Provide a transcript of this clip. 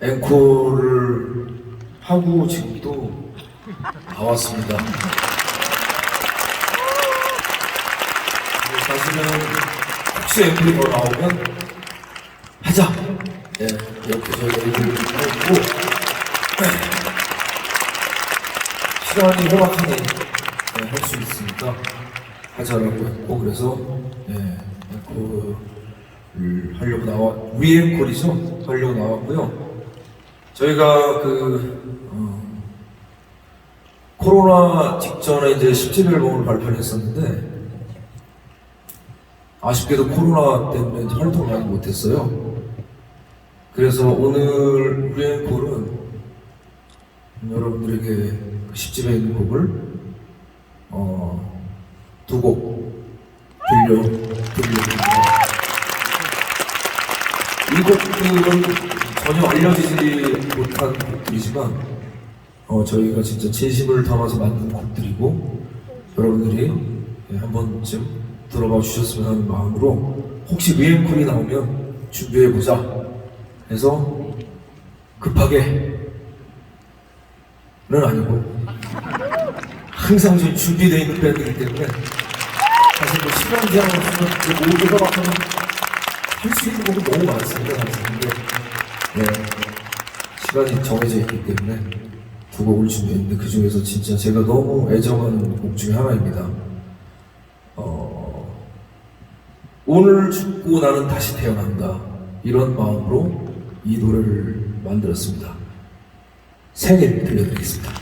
앵콜을 하고 지금 또 나왔습니다. 사실은 혹시 앵콜이 더 나오면 하자. 네, 이렇게 저희가 얘기를 하고 시간이 허락하니 네, 할수 있으니까 하자라고 했고 그래서 네, 앵콜을 하려고 나와 위앵콜이죠 하려고 나왔고요. 저희가 그 어, 코로나 직전에 이제 10집 앨범을 발표를 했었는데 아쉽게도 코로나 때문에 활동을 많이 못했어요. 그래서 오늘 위앵콜은 여러분들에게 그 10집에 있는 곡을 어, 두곡 들려 들려드립니다. 이 곡들은 전혀 알려지지 못한 곡들이지만 어, 저희가 진짜 진심을 담아서 만든 곡들이고 여러분들이 예, 한 번쯤 들어봐 주셨으면 하는 마음으로 혹시 위엠콜이 나오면 준비해보자 해서 급하게는 아니고 항상 좀 준비되어 있는 밴드이기 때문에 사실 뭐 시간 제한 없으면 그 모두 허락하면 할수 있는 곡이 너무 많습니다 네, 시간이 정해져 있기 때문에 두 곡을 준비했는데 그 중에서 진짜 제가 너무 애정하는 곡 중에 하나입니다. 어, 오늘 죽고 나는 다시 태어난다. 이런 마음으로 이 노래를 만들었습니다. 생일 들려드리겠습니다